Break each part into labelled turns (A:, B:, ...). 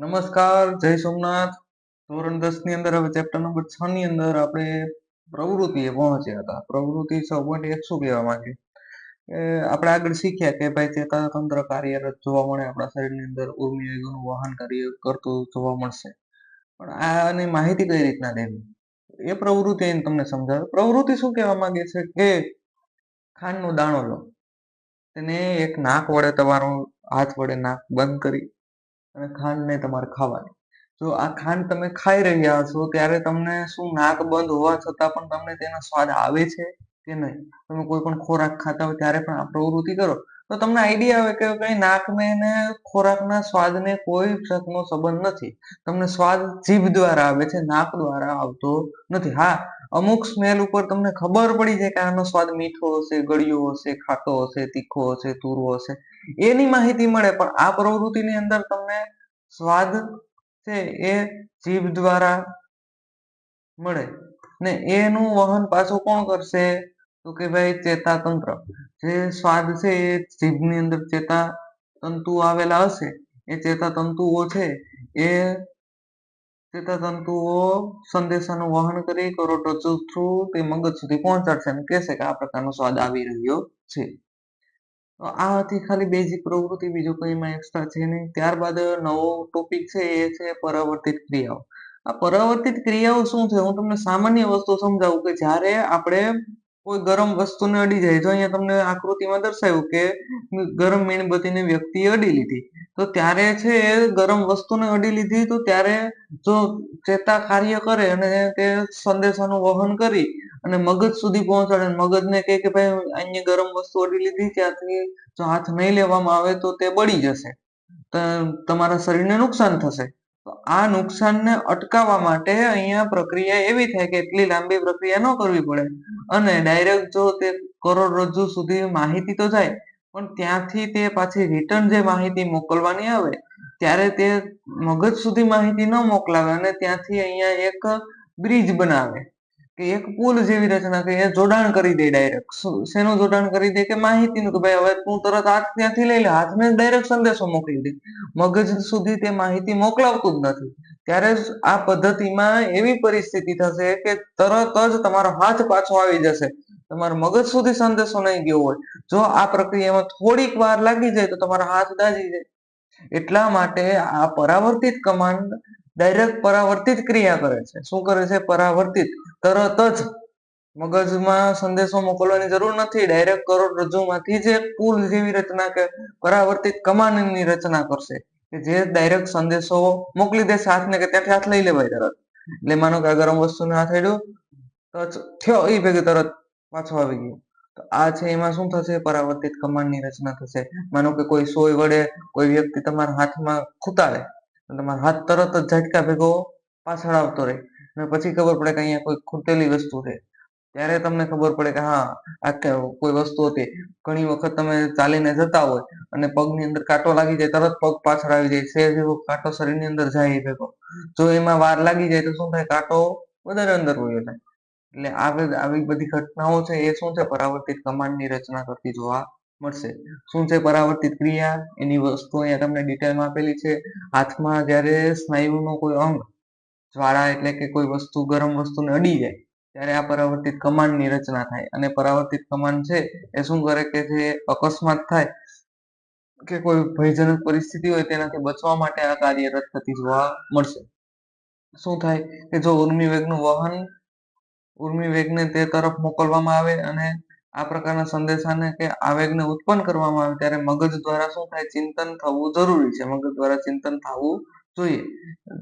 A: નમસ્કાર, જય સોમનાથ. ધોરણ દસની અંદર, હવે ચેપ્ટર નંબર છ ની અંદર આપણે પ્રવૃત્તિએ પહોંચ્યા હતા. પ્રવૃત્તિ છ પોઈન્ટ એક શું કહેવા માંગે આપણે આગળ શીખ્યા કે ભાઈ ચેતાતંત્ર કાર્યરત જોવા મળે, આપણા શરીરની અંદર ઉર્મી વેગોનું વહન કાર્ય કરતું જોવા મળશે. પણ આની માહિતી કઈ રીતના દેવી એ પ્રવૃત્તિ એને તમને સમજાવે. પ્રવૃત્તિ શું કહેવા માંગે છે? કે ખાંડનો દાણો લો. તેને એક નાક વડે તમારો હાથ વડે નાક બંધ કરી અને ખાંડને તમારે ખાવાની. જો આ ખાંડ તમે ખાઈ રહ્યા છો, ત્યારે તમને શું, નાક બંધ હોવા છતાં પણ તમને તેનો સ્વાદ આવે છે કે નહીં? તમે કોઈ પણ ખોરાક ખાતા હોય ત્યારે પણ આ પ્રવૃત્તિ કરો. તો તમને આઈડિયા આવે કે કઈ નાકને ને ખોરાકના સ્વાદને કોઈ જાતનો સંબંધ નથી. તમને સ્વાદ જીભ દ્વારા આવે છે, નાક દ્વારા આવતો નથી. હા, અમુક સ્મેલ ઉપર તમને ખબર પડી જાય કે આનો સ્વાદ મીઠો હશે, ગળ્યો હશે, ખાટો હશે, તીખો હશે, તુરો હશે. એની માહિતી મળે, પણ આ પ્રવૃત્તિની અંદર તમને સ્વાદ છે એ જીભ દ્વારા મળે. ને એનું વહન પાછું કોણ કરશે? તો કે ભાઈ ચેતાતંત્ર. જે સ્વાદ છે એ જીભની અંદર ચેતા તંતુ આવેલા હશે, એ ચેતાતંતુઓ છે, એ ચેતાતંતુઓ સંદેશાનું વહન કરી કરોડરજ્જુ થ્રુ તે મગજ સુધી પહોંચાડશે અને કહેશે કે આ પ્રકારનો સ્વાદ આવી રહ્યો છે. આ હતી ખાલી બેઝિક પ્રવૃત્તિ, બીજું કંઈ એમાં એક્સ્ટ્રા છે નહીં. ત્યારબાદ નવો ટોપિક છે એ છે પરાવર્તિત ક્રિયાઓ. આ પરાવર્તિત ક્રિયાઓ શું છે? હું તમને સામાન્ય વસ્તુ સમજાવું કે જ્યારે આપણે કોઈ ગરમ વસ્તુને અડી જાય. તો અહીંયા તમને આકૃતિમાં દર્શાવ્યું કે ગરમ મીણબત્તીને વ્યક્તિએ અડી લીધી. તો ત્યારે છે એ ગરમ વસ્તુને અડી લીધી તો ત્યારે જો ચેતા કાર્ય કરે અને તે સંદેશાનું વહન કરી અને મગજ સુધી પહોંચાડે મગજને કહે કે ભાઈ અહીંયા ગરમ વસ્તુ અડી લીધી, ત્યાંથી જો હાથ નહીં લેવામાં આવે તો તે બળી જશે. તમારા શરીરને નુકસાન થશે. આ નુકસાનને અટકાવવા માટે અહીંયા પ્રક્રિયા એવી થાય કે એટલી લાંબી પ્રક્રિયા ન કરવી પડે. અને ડાયરેક્ટ જો તે કરોડરજ્જુ સુધી માહિતી તો જાય, પણ ત્યાંથી તે પાછી રિટર્ન જે માહિતી મોકલવાની આવે, ત્યારે તે મગજ સુધી માહિતી ન મોકલાવે અને ત્યાંથી અહીંયા એક બ્રિજ બનાવે. કે એક પુલ જેવી રચના કે એ જોડાણ કરી દે ડાયરેક્ટ શેનું જોડાણ કરી દે કે માહિતીનું કે ભાઈ હવે તું તરત હાથ ત્યાંથી લઈ લે, હાથને ડાયરેક્ટ સંદેશો મોકલી દે. મગજ સુધી તે માહિતી મોકલાવતું જ નથી. ત્યારે આ પદ્ધતિમાં એવી પરિસ્થિતિ થશે કે તરત જ તમારો હાથ પાછો આવી જશે. તમારો મગજ સુધી સંદેશો નહીં ગયો હોય. જો આ પ્રક્રિયામાં થોડીક વાર લાગી જાય તો તમારા હાથ દાજી જાય. એટલા માટે આ પરાવર્તિત કમાન્ડ ડાયરેક્ટ પરાવર્તિત ક્રિયા કરે છે. શું કરે છે? પરાવર્તિત. તરત જ મગજમાં સંદેશો મોકલવાની જરૂર નથી. ડાયરેક્ટ કરોડરજ્જુમાંથી જે પુલ જેવી રચના કે પરાવર્તિત કમાનની રચના કરશે, કે જે ડાયરેક્ટ સંદેશો મોકલી દેશે હાથને કે ત્યાંથી હાથ લઈ લેવાય તરત. એટલે માનો કે આ ગરમ વસ્તુને હાથ હેડ્યો ટચ થયો એ ભેગી તરત પાછો આવી ગયો. તો આ છે, એમાં શું થશે? પરાવર્તિત કમાનની રચના થશે. માનો કે કોઈ સોય વડે કોઈ વ્યક્તિ તમારા હાથમાં ખૂતાડે તમારો હાથ તરત જ ઝટકા ભેગો પાછળ આવતો રહે. અને પછી ખબર પડે કે અહીંયા કોઈ ખૂટેલી વસ્તુ છે. ત્યારે તમને ખબર પડે કે હા, આ કોઈ વસ્તુ હતી. ઘણી વખત તમે ચાલીને જતા હોય અને પગની અંદર કાંટો લાગી જાય, તરત પગ પાછળ આવી જાય. છે જેવો કાંટો શરીરની અંદર જાય ભેગો. જો એમાં વાર લાગી જાય તો શું થાય? કાંટો વધારે અંદર હોય થાય એટલે આવી આવી બધી ઘટનાઓ છે એ શું છે? પરાવર્તિત કમાન્ડની રચના કરતી જોવા મળશે. શું છે પરાવર્તિત ક્રિયા? એની વસ્તુ અહીંયા તમને ડિટેલમાં આપેલી છે. હાથમાં જ્યારે સ્નાયુનો કોઈ અંગ, જ્વાળા એટલે કે કોઈ વસ્તુ, ગરમ વસ્તુને અડી જાય, ત્યારે આ પરાવર્તિત કમાન્ડની રચના થાય. અને પરાવર્તિત કમાન્ડ છે એ શું કરે કે જે અકસ્માત થાય કે કોઈ ભયજનક પરિસ્થિતિ હોય તેનાથી બચવા માટે આ કાર્યરત થતી જોવા મળશે. શું થાય કે જો ઉર્મિ વેગનું વહન ઉર્મિ વેગને તે તરફ મોકલવામાં આવે અને આ પ્રકારના સંદેશાને કે આવેગને ઉત્પન્ન કરવામાં આવે ત્યારે મગજ દ્વારા શું થાય? ચિંતન થવું જરૂરી છે. મગજ દ્વારા ચિંતન થવું જોઈએ.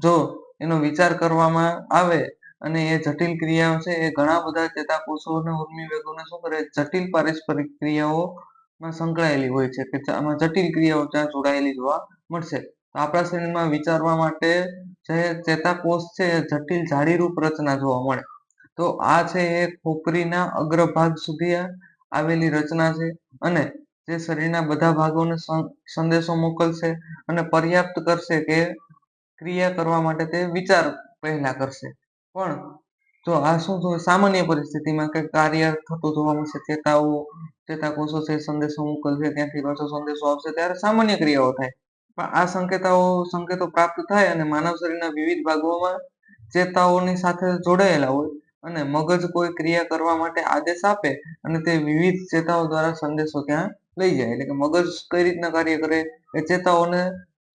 A: જો એનો વિચાર કરવામાં આવે અને એ જટિલ ક્રિયાઓ છે, એ ઘણા બધા ચેતાકોષો અને ઉર્મી વેગોને શું કરે? જટિલ પારસ્પરિક ક્રિયાઓમાં સંકળાયેલી હોય છે કે આમાં જટિલ ક્રિયાઓ ત્યાં જોડાયેલી જોવા મળશે. આપણા શરીરમાં વિચારવા માટે જે ચેતાકોષ છે, એ જટિલ જાળીરૂપ રચના જોવા મળે. તો આ છે એ ખોપરીના અગ્રભાગ સુધી આવેલી રચના છે અને જે શરીરના બધા ભાગોને સંદેશો મોકલશે અને પર્યાપ્ત કરશે કે ક્રિયા કરવા માટે તે વિચાર પહેલા કરશે. પણ જો આ શું સામાન્ય પરિસ્થિતિમાં કે કાર્ય થતું જોવા મળશે. ચેતાઓ, ચેતાકોષો છે, સંદેશો મોકલશે, ત્યાંથી પાછો સંદેશો આવશે, ત્યારે સામાન્ય ક્રિયાઓ થાય. પણ આ સંકેતાઓ, સંકેતો પ્રાપ્ત થાય અને માનવ શરીરના વિવિધ ભાગોમાં ચેતાઓની સાથે જોડાયેલા હોય અને મગજ કોઈ ક્રિયા કરવા માટે આદેશ આપે અને તે વિવિધ ચેતાઓ દ્વારા સંદેશો ત્યાં લઈ જાય. એટલે કે મગજ કઈ રીતના કાર્ય કરે એ ચેતાઓને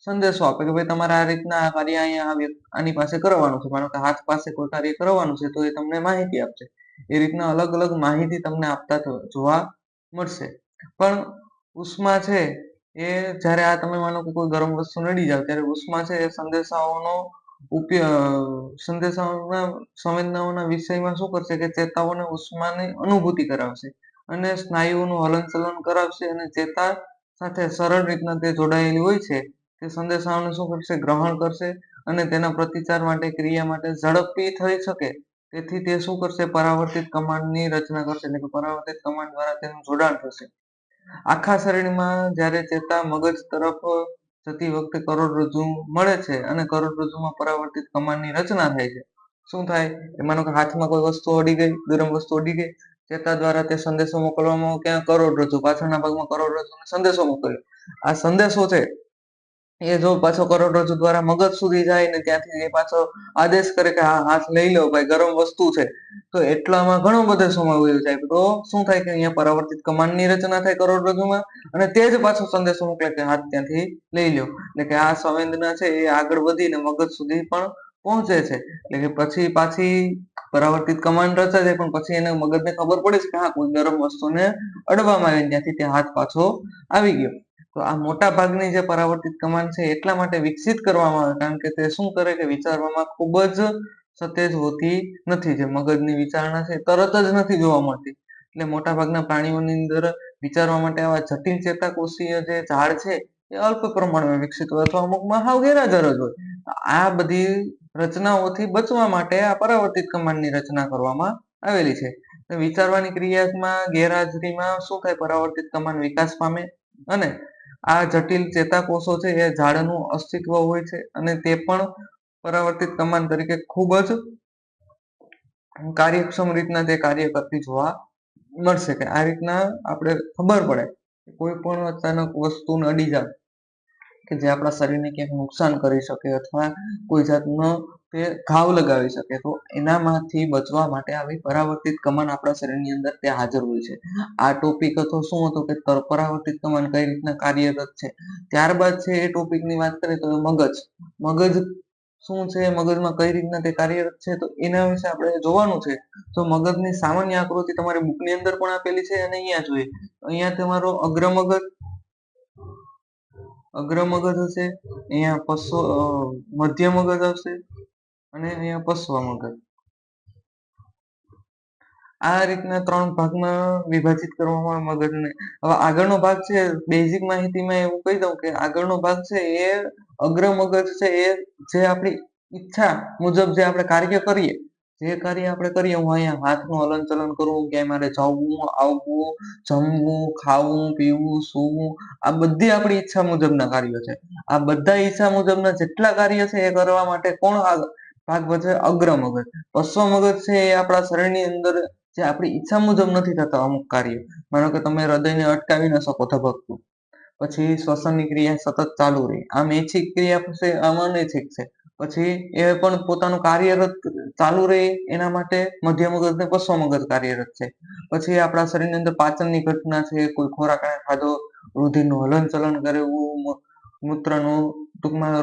A: સંદેશો આપે કે ભાઈ તમારે આ રીતના આ કાર્ય અહીંયા આની પાસે કરવાનું છે. માનો કે હાથ પાસે કોઈ કાર્ય કરવાનું છે તો એ તમને માહિતી આપશે. એ રીતના અલગ અલગ માહિતી તમને આપતા જોવા મળશે. પણ ઉષ્મા છે એ જ્યારે આ તમે માનો કે કોઈ ગરમ વસ્તુ નડી જાવ ત્યારે ઉષ્મા છે એ સંદેશાઓનો સંદેશાઓના સંવેદનાઓના વિષયમાં શું કરશે કે ચેતાઓને ઉષ્માની અનુભૂતિ કરાવશે અને સ્નાયુઓનું હલનચલન કરાવશે અને ચેતા સાથે સરળ રીતના તે જોડાયેલી હોય છે તે સંદેશાઓને શું કરશે? ગ્રહણ કરશે અને તેના પ્રતિચાર માટે, ક્રિયા માટે ઝડપી થઈ શકે. તેથી તે શું કરશે? પરાવર્તિત કમાન્ડની રચના કરશે એટલે કે પરાવર્તિત કમાન્ડ દ્વારા તેનું જોડાણ થશે. આખા શરીરમાં જ્યારે ચેતા મગજ તરફ જતી વખતે કરોડરજ્જુ મળે છે અને કરોડરજ્જુમાં પરાવર્તિત કમાનની રચના થાય છે. શું થાય? એ માનો કે હાથમાં કોઈ વસ્તુ અડી ગઈ, ગરમ વસ્તુ અડી ગઈ, ચેતા દ્વારા તે સંદેશો મોકલવામાં ક્યાં કરોડરજ્જુ પાછળના ભાગમાં કરોડરજ્જુને સંદેશો મોકલ્યો. આ સંદેશો છે એ જો પાછો કરોડરજ્જુ દ્વારા મગજ સુધી જાય ને ત્યાંથી એ પાછો આદેશ કરે કે હા, હાથ લઈ લો ભાઈ, ગરમ વસ્તુ છે. તો એટલામાં ઘણો બધો સમય વયો જાય. તો શું થાય કે અહીંયા પરાવર્તિત કમાન્ડની રચના થાય કરોડરજ્જુમાં અને તે જ પાછો સંદેશો મોકલે કે હાથ ત્યાંથી લઈ લો એટલે કે આ સંવેદના છે એ આગળ વધીને મગજ સુધી પણ પહોંચે છે. એટલે કે પછી પાછી પરાવર્તિત કમાન્ડ રચાય છે પણ પછી એને મગજને ખબર પડે છે કે હા, કોઈ ગરમ વસ્તુને અડવામાં આવી ત્યાંથી તે હાથ પાછો આવી ગયો. તો આ મોટા ભાગની જે પરાવર્તિત કમાન છે, એટલા માટે વિકસિત કરવામાં આવે, કારણ કે તે શું કરે કે વિચારવામાં ખૂબ જ સતેજ હોતી નથી. જે મગજની વિચારણા છે તરત જ નથી જોવા મળતી. એટલે મોટા ભાગના પ્રાણીઓની અંદર વિચારવા માટે આવા જટિલ ચેતાકોષીય જે ઝાડ છે, એ અલ્પ પ્રમાણમાં વિકસિત હોય અથવા અમુકમાં હાવ ગેરહાજર જ હોય. આ બધી રચનાઓથી બચવા માટે આ પરાવર્તિત કમાન્ડની રચના કરવામાં આવેલી છે. વિચારવાની ક્રિયામાં ગેરહાજરીમાં શું થાય? પરાવર્તિત કમાન્ડ વિકાસ પામે અને આ જટિલ ચેતાકોષો છે, એ ઝાડનું અસ્તિત્વ હોય છે અને તે પણ પરાવર્તિત કમાન તરીકે ખૂબ જ કાર્યક્ષમ રીતના તે કાર્ય કરતી જોવા મળશે કે આ રીતના આપણે ખબર પડે કોઈ પણ અચાનક વસ્તુ નડી જાય કે જે આપણા શરીરને ક્યાંક નુકસાન કરી શકે અથવા કોઈ જાતનો તે ઘાવ લગાવી શકે. તો એનામાંથી બચવા માટે આવી પરાવર્તિત કમાન આપણા શરીરની અંદર તે હાજર હોય છે. આ ટોપિક હતો શું હતો કે પરાવર્તિત કમાન કઈ રીતના કાર્યરત છે? ત્યારબાદ છે એ ટોપિકની વાત કરીએ તો મગજ. મગજ શું છે? મગજમાં કઈ રીતના તે કાર્યરત છે? તો એના વિશે આપણે જોવાનું છે. તો મગજની સામાન્ય આકૃતિ તમારી બુકની અંદર પણ આપેલી છે અને અહીંયા જોઈએ. અહીંયા તમારો અગ્ર મગજ અગ્ર મગજ હશે. અહીંયા પશ્વ મધ્ય મગજ હશે. અને અહીંયા પશ્વ મગજ આ રીતના ત્રણ ભાગમાં વિભાજિત કરવામાં મગજને હવે આગળનો ભાગ છે બેઝિક માહિતીમાં એવું કહી દઉં કે આગળનો ભાગ છે એ અગ્ર મગજ છે, એ જે આપણી ઈચ્છા મુજબ જે આપણે કાર્ય કરીએ, જે કાર્ય આપણે કરીએ, હું અહીંયા હાથનું હલન ચલન કરવું ક્યાંય મારે જવું, આવવું, જમવું, ખાવું, પીવું, સૂવું, આ બધી આપણી ઈચ્છા મુજબના કાર્યો છે. આ બધા ઈચ્છા મુજબના જેટલા કાર્ય છે એ કરવા માટે કોણ ભાગ ભજવે અગ્ર મગજ પશ્વ મગજ છે એ આપણા શરીરની અંદર જે આપણી ઈચ્છા મુજબ નથી થતા અમુક કાર્ય. માનો કે તમે હૃદયને અટકાવી ન શકો ધબકતું પછી શ્વસનની ક્રિયા સતત ચાલુ રહી. આમ ઐચ્છિક ક્રિયા છે આમ અનૈચ્છિક છે. પછી એ પણ પોતાનું કાર્યરત ચાલુ રહે એના માટે મધ્ય મગજ ને પશ્વ મગજ કાર્યરત છે. પછી આપણા શરીરની અંદર પાચનની ઘટના છે, કોઈ ખોરાક ખાધો, રુધિરનું હલન ચલન કરવું મૂત્રનું ટૂંકમાં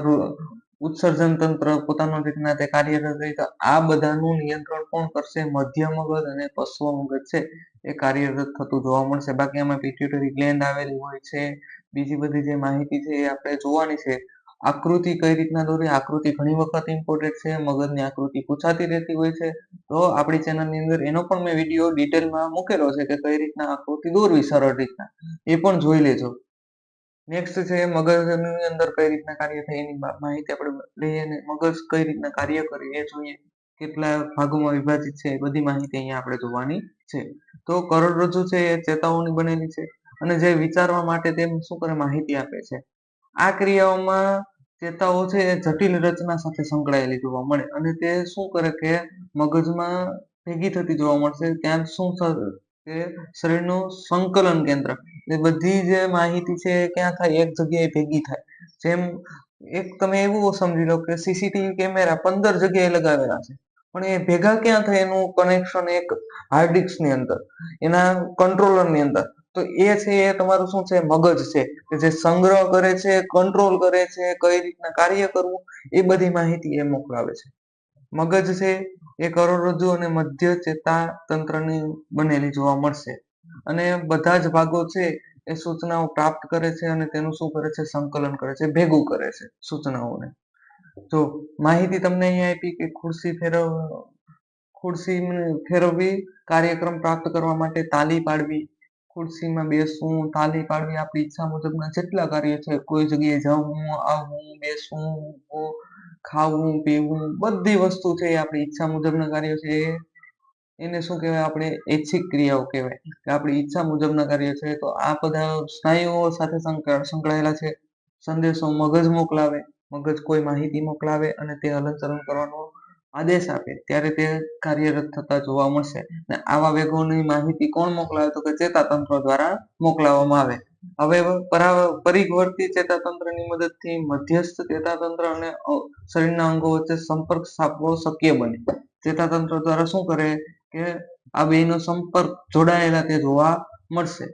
A: ઉત્સર્જન તંત્ર પોતાનું રીતના તે કાર્યરત રહી તો આ બધાનું નિયંત્રણ કોણ કરશે? મધ્ય મગજ અને પશ્વ મગજ છે. એ કાર્યરત થતું જોવા મળશે. બાકી આમાં પિટ્યુટરી ગ્લેન્ડ આવેલી હોય છે. બીજી બધી જે માહિતી છે એ આપણે જોવાની છે. આકૃતિ કઈ રીતના દોરી? આકૃતિ ઘણી વખત ઇમ્પોર્ટેન્ટ છે. મગજની આકૃતિ પૂછાતી રહેતી હોય છે. તો આપણી ચેનલની અંદર એનો પણ મેં વીડિયો ડિટેલમાં મૂકેલો છે કે કઈ રીતના આકૃતિ દોરવી સરળ રીતના. એ પણ જોઈ લેજો. નેક્સ્ટ છે, મગજની અંદર કઈ રીતના કાર્ય થાય એની માહિતી આપણે લઈએ અને મગજ કઈ રીતના કાર્ય કરે એ જોઈએ. કેટલા ભાગોમાં વિભાજિત છે એ બધી માહિતી અહીંયા આપણે જોવાની છે. તો કરોડરજ્જુ છે, એ ચેતાઓની બનેલી છે અને જે વિચારવા માટે તેમ શું કરે માહિતી આપે છે. આ ક્રિયાઓમાં ચેતાઓ છે એ જટિલ રચના સાથે સંકળાયેલી જોવા મળે અને તે શું કરે કે મગજમાં ભેગી થતી જોવા મળશે. ત્યાં શું કે શરીરનું સંકલન કેન્દ્ર. એ બધી જે માહિતી છે ક્યાં થાય? એક જગ્યાએ ભેગી થાય. જેમ એક તમે એવું સમજી લો કે સીસીટીવી કેમેરા પંદર જગ્યાએ લગાવેલા છે. પણ એ ભેગા ક્યાં થાય? એનું કનેક્શન એક હાર્ડની અંદર. એના કંટ્રોલરની અંદર. તો એ છે એ તમારું શું છે? મગજ છે. કે જે સંગ્રહ કરે છે કંટ્રોલ કરે છે, કઈ રીતના કાર્ય કરવું, એ બધી માહિતી એ મોકલાવે છે. મગજ છે એ કરોડરજ્જુ અને મધ્ય ચેતા તંત્રની બનેલી જોવા મળશે. અને બધા જ ભાગો છે એ સૂચનાઓ પ્રાપ્ત કરે છે અને તેનું શું કરે છે? સંકલન કરે છે, ભેગું કરે છે સૂચનાઓને. જો માહિતી તમને અહીંયા આપી કે ખુરશી ફેરવ, ખુરશી ફેરવવી, કાર્યક્રમ પ્રાપ્ત કરવા માટે તાલી પાડવી, ખુરશીમાં બેસવું, તાલી પાડવી આપણી ઈચ્છા મુજબના જેટલા કાર્ય છે, કોઈ જગ્યાએ જવું આવવું બેસવું ખાવું, પીવું, બધી વસ્તુ છે આપણી ઈચ્છા મુજબના કાર્યો છે. એને શું કહેવાય? આપણે ઐચ્છિક ક્રિયાઓ કહેવાય. કે આપણી ઈચ્છા મુજબના કાર્ય છે તો આ બધા સ્નાયુઓ સાથે સંકળાયેલા છે. સંદેશો મગજ મોકલાવે, મગજ કોઈ માહિતી મોકલાવે અને તે હલનચલન કરવાનો આદેશ આપે. ત્યારે તે કાર્યરત થતા જોવા મળશે. અને આવા વેગોની માહિતી કોણ મોકલાવે? તો કે ચેતાતંત્ર દ્વારા મોકલાવવામાં આવે. હવે પરિવર્તી ચેતાતંત્રની મદદથી મધ્યસ્થ ચેતાતંત્ર અને શરીરના અંગો વચ્ચે સંપર્ક સ્થાપવો શક્ય બને. ચેતાતંત્ર દ્વારા શું કરે? કે આ બેનો સંપર્ક જોડાયેલા તે જોવા મળશે.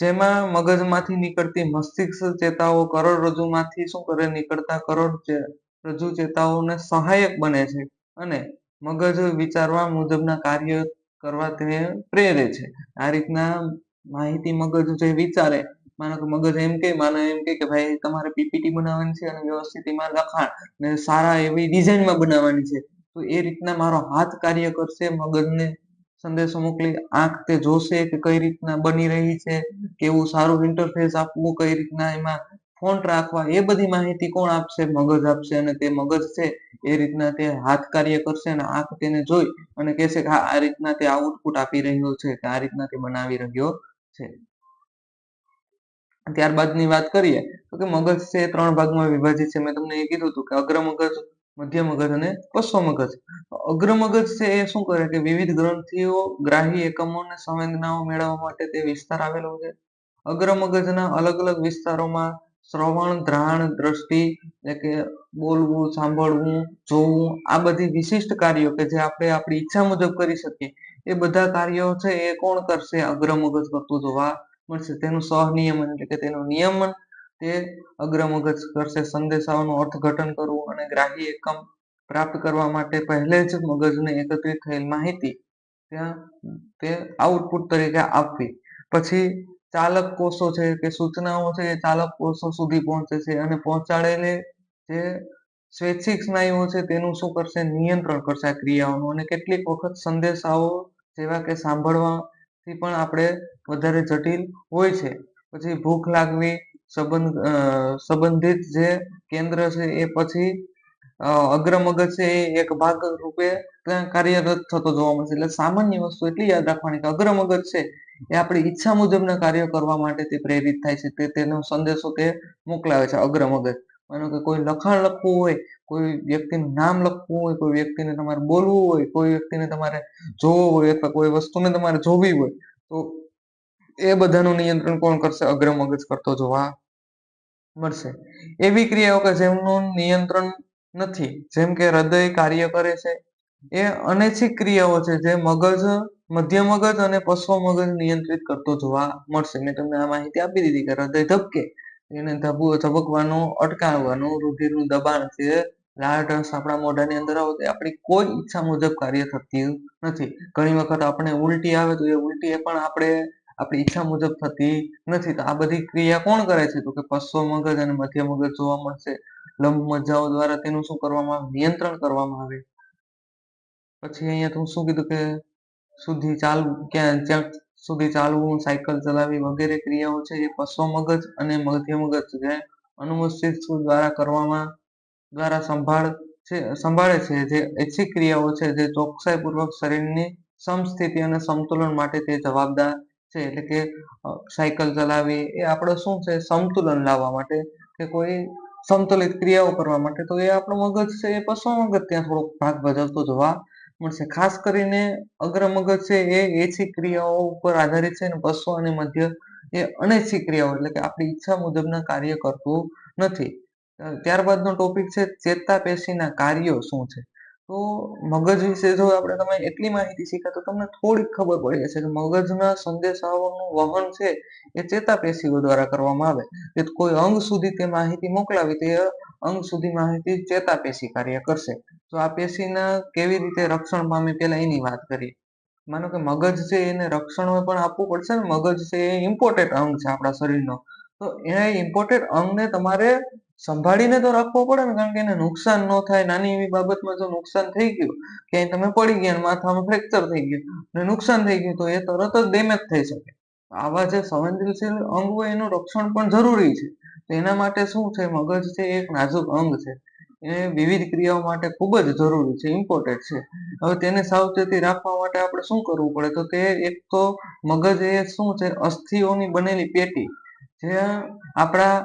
A: જેમાં મગજમાંથી નીકળતી મસ્તિષ્ક ચેતાઓ કરોડરજ્જુમાંથી શું કરે? નીકળતા કરોડ રજુ ચેતાઓને સહાયક બને છે. અને મગજ વિચારવા મુજબના કાર્ય કરવા તેને પ્રેરે છે. આ રીતના માહિતી મગજ જે વિચારે, માનો કે મગજ એમ કે, માનો એમ કે ભાઈ તમારે પીપીટી બનાવવાની છે અને વ્યવસ્થિત એમાં લખાણ ને સારા એવી ડિઝાઇનમાં બનાવવાની છે. તો એ રીતના મારો હાથ કાર્ય કરશે, મગજને સંદેશો મોકલી, આંખ તે જોશે કે કઈ રીતના બની રહી છે, કેવું સારું ઇન્ટરફેસ આપવું, કઈ રીતના એમાં ફોન્ટ રાખવા, એ બધી માહિતી કોણ આપશે? મગજ આપશે અને તે મગજ છે, એ રીતના તે હાથ કાર્ય કરશે અને આંખ તેને જોઈ અને કહેશે કે આ રીતના તે આઉટપુટ આપી રહ્યો છે, કે આ રીતના તે બનાવી રહ્યો છે. ત્યારબાદની વાત કરીએ, તો કે મગજ છે ત્રણ ભાગમાં વિભાજિત છે. મેં તમને એ કીધું હતું કે અગ્ર મગજ, મધ્ય મગજ અને પશ્વ મગજ. અગ્ર મગજ છે એ શું કરે કે વિવિધ ગ્રંથિઓ, ગ્રાહી એકમો અને સંવેદનાઓ મેળવવા માટે તે વિસ્તાર આવેલો છે. અગ્ર મગજના અલગ અલગ વિસ્તારોમાં શ્રવણ ધ્રાણ દ્રષ્ટિ એટલે કે બોલવું, સાંભળવું, જોવું, આ બધી વિશિષ્ટ કાર્યો કે જે આપણે આપણી ઈચ્છા મુજબ કરી શકીએ, એ બધા કાર્યો છે એ કોણ કરશે? અગ્ર મગજ કરતું જોવા મળશે. તેનું સહનિયમન એટલે કે તેનું નિયમન તે અગ્ર મગજ કરશે. સંદેશાઓનું અર્થઘટન કરવું અને ગ્રાહી એકમ પ્રાપ્ત કરવા માટે પહેલે જ મગજને એકત્રિત થયેલ માહિતી ત્યાં તે આઉટપુટ તરીકે આપવી. પછી ચાલક કોષો છે કે સૂચનાઓ છે એ ચાલક કોષો સુધી પહોંચે છે અને પહોંચાડેલી જે સ્વૈચ્છિક સ્નાયુઓ છે તેનું શું કરશે? નિયંત્રણ કરશે આ ક્રિયાઓનું. અને કેટલીક વખત સંદેશાઓ જેવા કે સાંભળવાથી પણ આપણે વધારે જટિલ હોય છે. પછી ભૂખ લાગવી, સંબંધ સંબંધિત જે કેન્દ્ર છે એ પછી અગ્ર મગજ છે એ એક ભાગ રૂપે કાર્યરત થતો જોવા મળશે એટલે સામાન્ય વસ્તુ એટલી યાદ રાખવાની કે અગ્ર મગજ છે એ આપણી ઈચ્છા મુજબના કાર્ય કરવા માટે તે પ્રેરિત થાય છે. તે તેનો સંદેશો તે મોકલાવે છે અગ્ર મગજ માનો કે કોઈ લખાણ લખવું હોય, કોઈ વ્યક્તિનું નામ લખવું હોય, કોઈ વ્યક્તિને તમારે બોલવું હોય, કોઈ વ્યક્તિને તમારે જોવો હોય અથવા કોઈ વસ્તુને તમારે જોવી હોય, તો એ બધાનું નિયંત્રણ કોણ કરશે? અગ્ર મગજ કરતો જોવા મળશે. એવી ક્રિયાઓ કે જેમનું નિયંત્રણ નથી. જેમ કે હૃદય કાર્ય કરે છે, એ અનૈચ્છિક ક્રિયાઓ છે જે મગજ મધ્ય મગજ અને પશ્વ મગજ નિયંત્રિત કરતો જોવા મળશે. મેં તમને આ માહિતી આપી દીધી કે હૃદય ધબકે, એને ધબકવાનું, અટકાવવાનું, રુધિરનું દબાણ છે લાળ રસ આપણા મોઢાની અંદર આવે તો આપણી કોઈ ઈચ્છા મુજબ કાર્ય થતી નથી. ઘણી વખત આપણે ઉલટી આવે તો એ ઉલટી એ પણ આપણે, આપણી ઈચ્છા મુજબ થતી નથી. તો આ બધી ક્રિયા કોણ કરે છે? તો કે પશ્વ મગજ અને મધ્ય મગજ જોવા મળશે. લંબ મજ્જાઓ દ્વારા તેનું શું કરવામાં આવે? નિયંત્રણ કરવામાં આવે. પછી અહીંયા તું શું કીધું કે સુધી ચાલવું, ક્યાં, જ્યાં સુધી ચાલવું, સાયકલ ચલાવી વગેરે ક્રિયાઓ છે એ પશ્વ મગજ અને મધ્ય મગજ છે. અનુમસ્તિષ્ક દ્વારા કરવામાં, દ્વારા સંભાળ છે, સંભાળે છે? જે ઐચ્છિક ક્રિયાઓ છે જે ચોકસાઈપૂર્વક શરીરની સમસ્થિતિ અને સમતુલન માટે તે જવાબદાર છે. એટલે કે સાયકલ ચલાવી એ આપણે શું છે? સમતુલન લાવવા માટે કે કોઈ સમતુલિત ક્રિયાઓ કરવા માટે. તો એ આપણું મગજ છે એ પશ્વ મગજ ત્યાં થોડોક ભાગ ભજવતો જોવા મળશે. ખાસ કરીને અગ્ર મગજ છે એ એછી ક્રિયાઓ ઉપર આધારિત છે અને પશ્વ અને મધ્ય એ અનૈચ્છિક ક્રિયાઓ એટલે કે આપણી ઈચ્છા મુજબના કાર્ય કરતું નથી. ત્યારબાદનો ટોપિક છે ચેતા પેશીના કાર્યો શું છે? તો મગજ વિશે જો આપણે તમે એટલી માહિતી શીખ્યા તો તમને થોડીક ખબર પડી જશે કે મગજના સંદેશાઓનું વહન છે એ ચેતાપેશીઓ દ્વારા કરવામાં આવે. કે કોઈ અંગ સુધી તે માહિતી મોકલાવી, તે અંગ સુધી માહિતી ચેતાપેશી કાર્ય કરશે. તો આ પેશીના કેવી રીતે રક્ષણ પામે પહેલા એની વાત કરીએ. માનો કે મગજ છે એને રક્ષણ પણ આપવું પડશે ને મગજ છે એ ઇમ્પોર્ટેન્ટ અંગ છે આપણા શરીરનો. તો એ ઇમ્પોર્ટેન્ટ અંગને તમારે સંભાળીને તો રાખવો પડે ને, કારણ કે એને નુકસાન ન થાય. નાની એવી બાબતમાં જો નુકસાન થઈ ગયું, ક્યાંય તમે પડી ગયા માથામાં ફ્રેક્ચર થઈ ગયું ને નુકસાન થઈ ગયું, તો એ તરત જ ડેમેજ થઈ શકે. આવા જે સંવેદનશીલ અંગ હોય એનું રક્ષણ પણ જરૂરી છે. તો એના માટે શું છે? મગજ છે એક, નાજુક અંગ છે. એ વિવિધ ક્રિયાઓ માટે ખૂબ જ જરૂરી છે ઇમ્પોર્ટન્ટ છે. હવે તેને સાવચેતી રાખવા માટે આપણે શું કરવું પડે? તો તે એક તો મગજ એ શું છે? અસ્થિઓની બનેલી પેટી. જે આપણા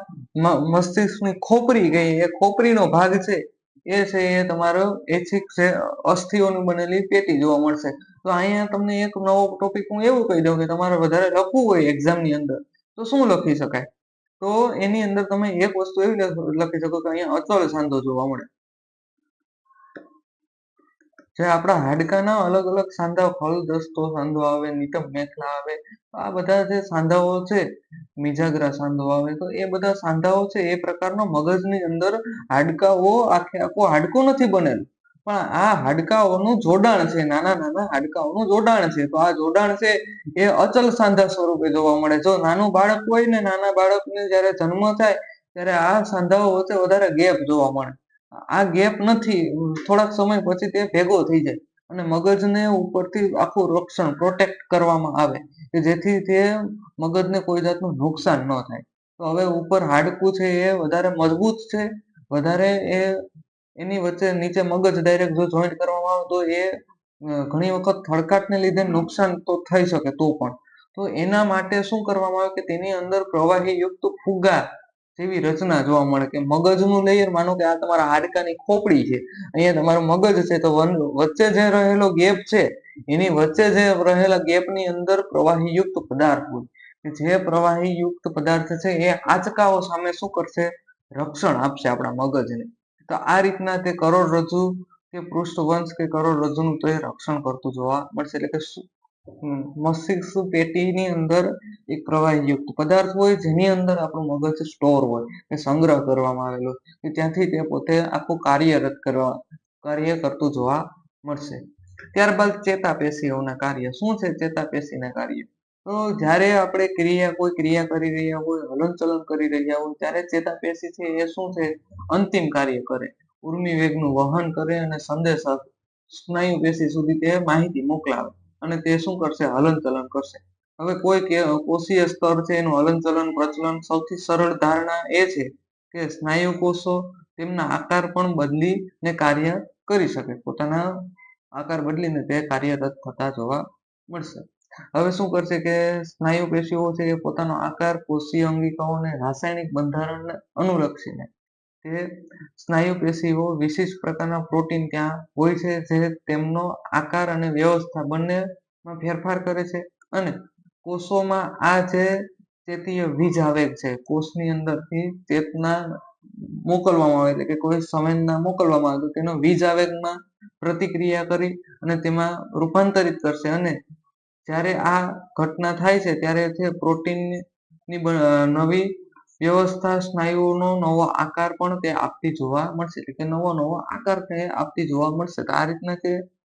A: મસ્તિષ્કની ખોપરી ગઈ એ ખોપરીનો ભાગ છે, એ છે એ તમારો એચિક છે, અસ્થિઓની બનેલી પેટી જોવા મળશે. તો અહીંયા તમને એક નવો ટોપિક હું એવું કહી દઉં કે તમારે વધારે લખવું હોય એક્ઝામની અંદર, તો શું લખી શકાય? તો એની અંદર તમે એક વસ્તુ એવી લખી શકો કે અહીંયા અચળ સાંધો જોવા મળે. જે આપણા હાડકાના અલગ અલગ સાંધા ફલદસ્તો સાંધો આવે, નિતમ મેખલા આવે, આ બધા જે સાંધાઓ છે, મિજાગરા સાંધો આવે, તો એ બધા સાંધાઓ છે, એ પ્રકારનો મગજની અંદર હાડકાઓ આખે આખો હાડકો નથી બનેલું. પણ આ હાડકાઓનું જોડાણ છે, નાના નાના હાડકાઓનું જોડાણ છે, તો આ જોડાણ છે, એ અચલ સાંધા સ્વરૂપે જોવા મળે. જો નાનું બાળક હોય ને નાના બાળકને જ્યારે જન્મ થાય, ત્યારે આ સાંધાઓ વચ્ચે વધારે ગેપ જોવા મળે. આ ગેપ નથી. થોડાક સમય પછી તે ભેગો થઈ જાય અને મગજને ઉપરથી આખું રક્ષણ પ્રોટેક્ટ કરવામાં આવે કે જેથી તે મગજને કોઈ જાતનું નુકસાન ન થાય. તો હવે ઉપર હાડકું છે એ વધારે મજબૂત છે. વધારે એ એની વચ્ચે નીચે મગજ ડાયરેક્ટ જો જોઈન્ટ કરવામાં આવે તો એ ઘણી વખત થડકાટને લીધે નુકસાન તો થઈ શકે તો પણ. તો એના માટે શું કરવામાં આવે કે તેની અંદર પ્રવાહી યુક્ત ફુગા જેવી રચના જોવા મળે કે મગજનું લેયર માનો કે આ તમારા હાડકાની ખોપડી છે. અહીંયા તમારું મગજ છે તો વચ્ચે જે રહેલો ગેપ છે, એની વચ્ચે જે રહેલા ગેપની અંદર પ્રવાહી યુક્ત પદાર્થ હોય. જે પ્રવાહી યુક્ત પદાર્થ છે એ આંચકાઓ સામે શું કરશે? રક્ષણ આપશે આપણા મગજને. તો આ રીતના તે કરોડરજ્જુ કે પૃષ્ઠવંશ કે કરોડરજ્જુનું તો રક્ષણ કરતું જોવા મળશે. એટલે કે મસ્તિષ્ક પેટીની અંદર એક પ્રવાહીયુક્ત પદાર્થ હોય, જેની અંદર આપણું મગજ સ્ટોર હોય, એ સંગ્રહ કરવામાં આવેલો. કે ત્યાંથી તે પોતે આખું કાર્યરત કરવા, કાર્ય કરતું જોવા મળશે. ત્યારબાદ ચેતાપેશીઓના કાર્ય. શું છે ચેતાપેશીના કાર્ય? તો જ્યારે આપણે ક્રિયા કોઈ ક્રિયા કરી રહ્યા હોય, હલનચલન કરી રહ્યા હોય, ત્યારે ચેતાપેશી છે એ શું છે? અંતિમ કાર્ય કરે. ઉર્મી વેગનું વહન કરે અને સંદેશ સ્નાયુ પેશી સુધી તે માહિતી મોકલાવે. અને તે શું કરશે? હલનચલન કરશે. હવે કોઈ કોષીય સ્તર છે, એનું હલનચલન પ્રચલન સૌથી સરળ ધારણા એ છે કે સ્નાયુ કોષો તેમના આકાર પણ બદલીને કાર્ય કરી શકે. પોતાના આકાર બદલીને તે કાર્યરત થતા જોવા મળશે. હવે શું કરશે કે સ્નાયુ પેશીઓ છે એ પોતાનો આકાર કોષીય અંગિકાઓને રાસાયણિક બંધારણને અનુલક્ષીને તે સ્નાયુ પેશીઓ વિશિષ્ટ પ્રકારના પ્રોટીન ત્યાં હોય છે જે તેમનો આકાર અને વ્યવસ્થા બંનેમાં ફેરફાર કરે છે અને કોષોમાં આ જે ચેતીય વીજ આવેગ છે, કોષની અંદરથી ચેતના મોકલવામાં આવે એટલે કે કોઈ સંવેદના મોકલવામાં આવે તો તેનો વીજ આવેગમાં પ્રતિક્રિયા કરી અને તેમાં રૂપાંતરિત કરશે અને જ્યારે આ ઘટના થાય છે ત્યારે તે પ્રોટીનની નવી વ્યવસ્થા સ્નાયુઓનો નવો આકાર પણ તે આપતી જોવા મળશે. એટલે કે નવો નવો આકાર તે આપતી જોવા મળશે. તો આ રીતના તે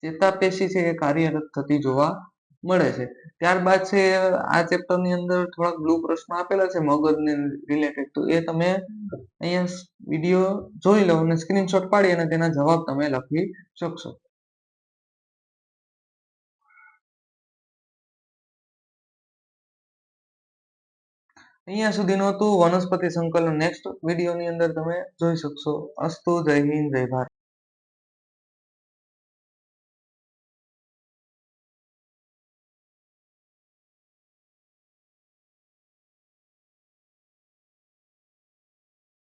A: ચેતાપેશી છે એ કાર્યરત થતી જોવા મળે છે. ત્યારબાદ છે આ ચેપ્ટરની અંદર થોડાક બ્લુ પ્રશ્નો આપેલા છે મગજને રિલેટેડ તો એ તમે અહીંયા વીડિયો જોઈ લો અને સ્ક્રીનશોટ પાડી અને તેના જવાબ તમે લખી શકશો. અહીંયા સુધીનું હતું વનસ્પતિ સંકલન નેક્સ્ટ વિડીયોની અંદર તમે જોઈ શકશો. અસ્તુ, જય હિન્દ, જય ભારત.